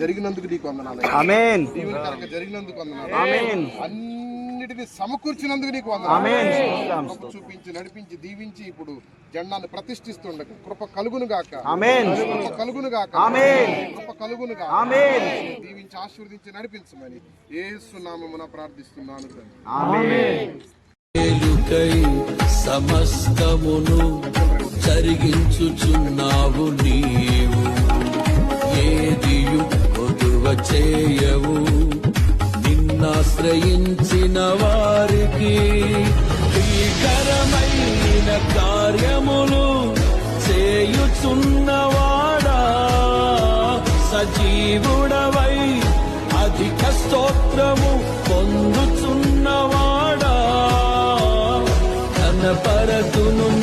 జరిగినందుకు నీకు వందనాలు ఆమేన్. దీవెనకరంగా జరిగినందుకు వందనాలు. ఆమేన్. అన్నిటిని సమకూర్చినందుకు నీకు. వందనాలు. చూపించి నడిపించి దీవించి ఇప్పుడు జెండాను ప్రతిష్ఠిస్తుండగా కృప కలుగును గాక. ఆమేన్. కృప కలుగును గాక. ఆమేన్. కృప కలుగును గాక. ఆమేన్. దీవించి ఆశీర్వదించి నడిపించమని యేసు నామమున ప్రార్థిస్తున్నాను తండ్రి. ఆమేన్. మేలుకై సమస్తమును జరిగించుచున్నావు చేయవు. నిన్నాశ్రయించిన వారికి భీకరమైన కార్యములు చేయుచున్నవాడా? సజీవుడవై అధిక స్తోత్రము పొందుచున్నవాడా? కనపరతును పరతును